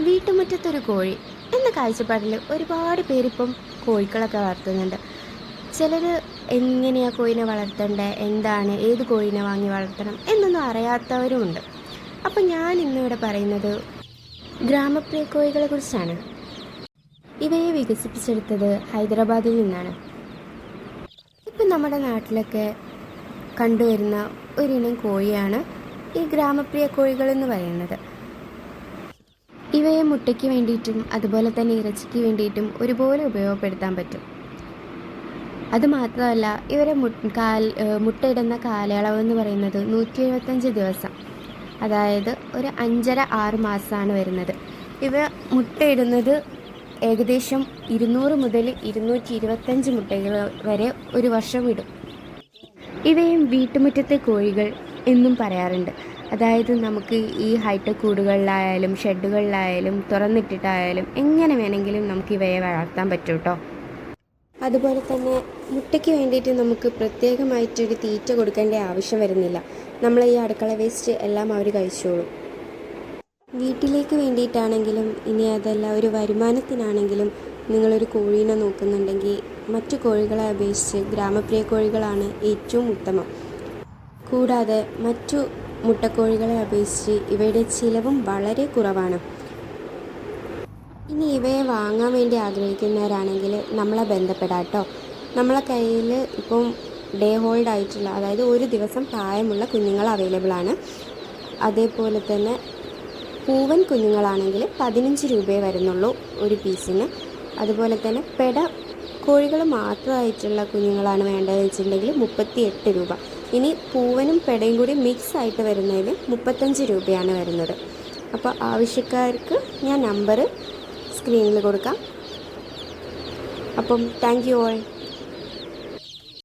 വീട്ടുമുറ്റത്തൊരു കോഴി എന്ന കാഴ്ചപ്പാടിൽ ഒരുപാട് പേരിപ്പം കോഴികളൊക്കെ വളർത്തുന്നുണ്ട്. ചിലർ എങ്ങനെയാണ് കോഴിനെ വളർത്തേണ്ടത് എന്താണ്? ഏത് കോഴിനെ വാങ്ങി വളർത്തണം? എന്നൊന്നും അറിയാത്തവരുമുണ്ട്. അപ്പം ഞാൻ ഇന്നിവിടെ പറയുന്നത് ഗ്രാമപ്രിയ കോഴികളെ കുറിച്ചാണ്. ഇവയെ വികസിപ്പിച്ചെടുത്തത് ഹൈദരാബാദിൽ നിന്നാണ്. ഇപ്പം നമ്മുടെ നാട്ടിലൊക്കെ കണ്ടുവരുന്ന ഒരിനം കോഴിയാണ് ഈ ഗ്രാമപ്രിയ കോഴികൾ എന്ന് പറയുന്നത്. ഇവയെ മുട്ടയ്ക്ക് വേണ്ടിയിട്ടും അതുപോലെ തന്നെ ഇറച്ചിക്ക് വേണ്ടിയിട്ടും ഒരുപോലെ ഉപയോഗപ്പെടുത്താൻ പറ്റും. അതുമാത്രമല്ല ഇവരെ കാൽ മുട്ടയിടുന്ന കാലയളവ് എന്ന് പറയുന്നത് നൂറ്റി എഴുപത്തഞ്ച് ദിവസം. അതായത് ഒരു അഞ്ചര ആറ് മാസമാണ് വരുന്നത്. ഇവ മുട്ടയിടുന്നത് ഏകദേശം ഇരുന്നൂറ് മുതൽ ഇരുന്നൂറ്റി ഇരുപത്തഞ്ച് മുട്ടകൾ വരെ ഒരു വർഷം ഇടും. ഇവയും വീട്ടുമുറ്റത്തെ കോഴികൾ എന്നും പറയാറുണ്ട്. അതായത് നമുക്ക് ഈ ഹൈടെക് കൂടുകളിലായാലും ഷെഡുകളിലായാലും തുറന്നിട്ടിട്ടായാലും എങ്ങനെ വേണമെങ്കിലും നമുക്ക് ഇവയെ വളർത്താൻ പറ്റും കേട്ടോ അതുപോലെ തന്നെ മുട്ടയ്ക്ക് വേണ്ടിയിട്ട് നമുക്ക് പ്രത്യേകമായിട്ടൊരു തീറ്റ കൊടുക്കേണ്ട ആവശ്യം വരുന്നില്ല. നമ്മൾ ഈ അടുക്കള വേസ്റ്റ് എല്ലാം അവർ കഴിച്ചോളും. വീട്ടിലേക്ക് വേണ്ടിയിട്ടാണെങ്കിലും ഇനി അതല്ല ഒരു വരുമാനത്തിനാണെങ്കിലും നിങ്ങളൊരു കോഴീനെ നോക്കുന്നുണ്ടെങ്കിൽ മറ്റു കോഴികളെ അപേക്ഷിച്ച് ഗ്രാമപ്രിയ കോഴികളാണ് ഏറ്റവും ഉത്തമം. കൂടാതെ മറ്റു മുട്ടക്കോഴികളെ അപേക്ഷിച്ച് ഇവയുടെ ചിലവും വളരെ കുറവാണ്. ഇനി ഇവയെ വാങ്ങാൻ വേണ്ടി ആഗ്രഹിക്കുന്നവരാണെങ്കിൽ നമ്മളെ ബന്ധപ്പെടാട്ടോ. നമ്മളെ കയ്യിൽ ഇപ്പം ഡേ ഹോൾഡ് ആയിട്ടുള്ള അതായത് ഒരു ദിവസം പ്രായമുള്ള കുഞ്ഞുങ്ങൾ അവൈലബിൾ ആണ്. അതേപോലെ തന്നെ പൂവൻ കുഞ്ഞുങ്ങളാണെങ്കിൽ പതിനഞ്ച് രൂപയെ വരുന്നുള്ളൂ ഒരു പീസിന് അതുപോലെ തന്നെ പെട കോഴികൾ മാത്രമായിട്ടുള്ള കുഞ്ഞുങ്ങളാണ് വേണ്ടതെന്ന് വെച്ചിട്ടുണ്ടെങ്കിൽ മുപ്പത്തി എട്ട് രൂപ. ഇനി പൂവനും പെടയും കൂടി മിക്സ് ആയിട്ട് വരുന്നതിന് മുപ്പത്തഞ്ച് രൂപയാണ് വരുന്നത്. അപ്പോൾ ആവശ്യക്കാർക്ക് ഞാൻ നമ്പർ സ്ക്രീനിൽ കൊടുക്കാം. അപ്പം താങ്ക് യു ഓൾ